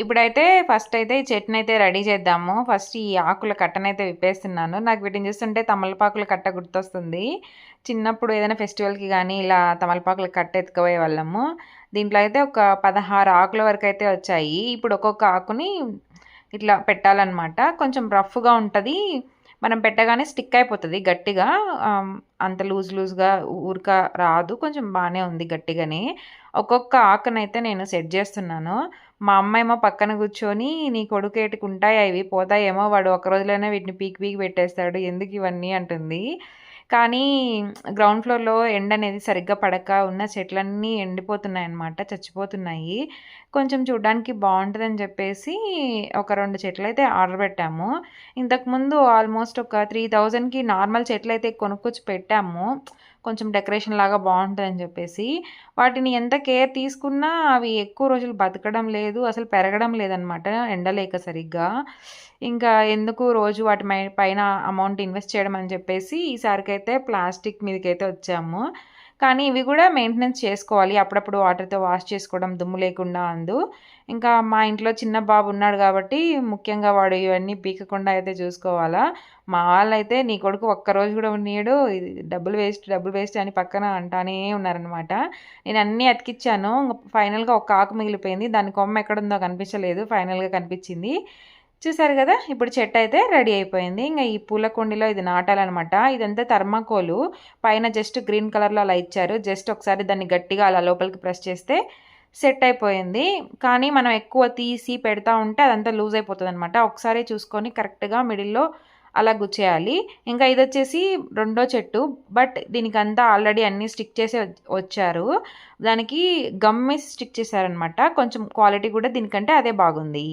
ఇప్పుడైతే ఫస్ట్ అయితే ఈ చట్నీ అయితే రెడీ చేద్దాము. ఫస్ట్ ఈ ఆకుల కట్టనైతే విప్పేస్తున్నాను. నాకు వీటిని చూస్తుంటే తమలపాకుల కట్ట గుర్తొస్తుంది. చిన్నప్పుడు ఏదైనా ఫెస్టివల్కి కానీ ఇలా తమలపాకుల కట్ట ఎత్తుకుపోయే వాళ్ళము. దీంట్లో అయితే ఒక పదహారు ఆకుల వరకు అయితే వచ్చాయి. ఇప్పుడు ఒక్కొక్క ఆకుని ఇట్లా పెట్టాలన్నమాట. కొంచెం రఫ్గా ఉంటుంది. మనం పెట్టగానే స్టిక్ అయిపోతుంది గట్టిగా అంత లూజ్ లూజ్గా ఊరిక రాదు కొంచెం బాగానే ఉంది గట్టిగానే. ఒక్కొక్క ఆకునైతే నేను సెట్ చేస్తున్నాను. మా అమ్మ ఏమో పక్కన కూర్చొని నీ కొడుకు ఉంటాయి అవి పోతాయేమో వాడు ఒక రోజులోనే వీటిని పీక్ పీక్ పెట్టేస్తాడు ఎందుకు ఇవన్నీ? అంటుంది. కానీ గ్రౌండ్ ఫ్లోర్లో ఎండ అనేది సరిగ్గా పడక ఉన్న చెట్లన్నీ ఎండిపోతున్నాయి అన్నమాట చచ్చిపోతున్నాయి. కొంచెం చూడడానికి బాగుంటుందని చెప్పేసి ఒక రెండు చెట్లు అయితే ఆర్డర్ పెట్టాము. ఇంతకుముందు ఆల్మోస్ట్ ఒక త్రీ థౌజండ్కి నార్మల్ చెట్లు అయితే కొనుక్కొచ్చి పెట్టాము. కొంచెం డెకరేషన్ లాగా బాగుంటుందని చెప్పేసి వాటిని ఎంత కేర్ తీసుకున్నా అవి ఎక్కువ రోజులు బతకడం లేదు అసలు పెరగడం లేదనమాట ఎండలేక సరిగ్గా. ఇంకా ఎందుకు రోజు వాటి పైన అమౌంట్ ఇన్వెస్ట్ చేయడం అని చెప్పేసి ఈసారికైతే ప్లాస్టిక్ మీదకైతే వచ్చాము. కానీ ఇవి కూడా మెయింటెనెన్స్ చేసుకోవాలి. అప్పుడప్పుడు వాటర్తో వాష్ చేసుకోవడం దుమ్ము లేకుండా అందు. ఇంకా మా ఇంట్లో చిన్న బాబు ఉన్నాడు కాబట్టి ముఖ్యంగా వాడు ఇవన్నీ పీకకుండా అయితే చూసుకోవాలా. మా వాళ్ళైతే నీ కొడుకు ఒక్కరోజు కూడా ఉన్నాడు డబ్బులు వేస్ట్ డబ్బులు వేస్ట్ అని పక్కన అంటానే ఉన్నారనమాట నేను అన్నీ అతికిచ్చాను. ఫైనల్గా ఒక ఆకు మిగిలిపోయింది. దాని కొమ్మ ఎక్కడుందో కనిపించలేదు. ఫైనల్గా కనిపించింది. చూసారు కదా? ఇప్పుడు చెట్టు అయితే రెడీ అయిపోయింది. ఇంకా ఈ పూల కుండీలో ఇది నాటాలన్నమాట. ఇదంతా థర్మాకోలు. పైన జస్ట్ గ్రీన్ కలర్లో అలా ఇచ్చారు. జస్ట్ ఒకసారి దాన్ని గట్టిగా అలా లోపలికి ప్రెస్ చేస్తే సెట్ అయిపోయింది. కానీ మనం ఎక్కువ తీసి పెడతా ఉంటే అదంతా లూజ్ అయిపోతుంది అనమాట ఒకసారి చూసుకొని కరెక్ట్గా మిడిల్లో అలా గుచ్చేయాలి. ఇంకా ఇది వచ్చేసి రెండో చెట్టు. బట్ దీనికి అంతా ఆల్రెడీ అన్నీ స్టిక్ చేసి వచ్చారు. దానికి గమ్మేసి స్టిక్ చేశారనమాట కొంచెం క్వాలిటీ కూడా దీనికంటే అదే బాగుంది.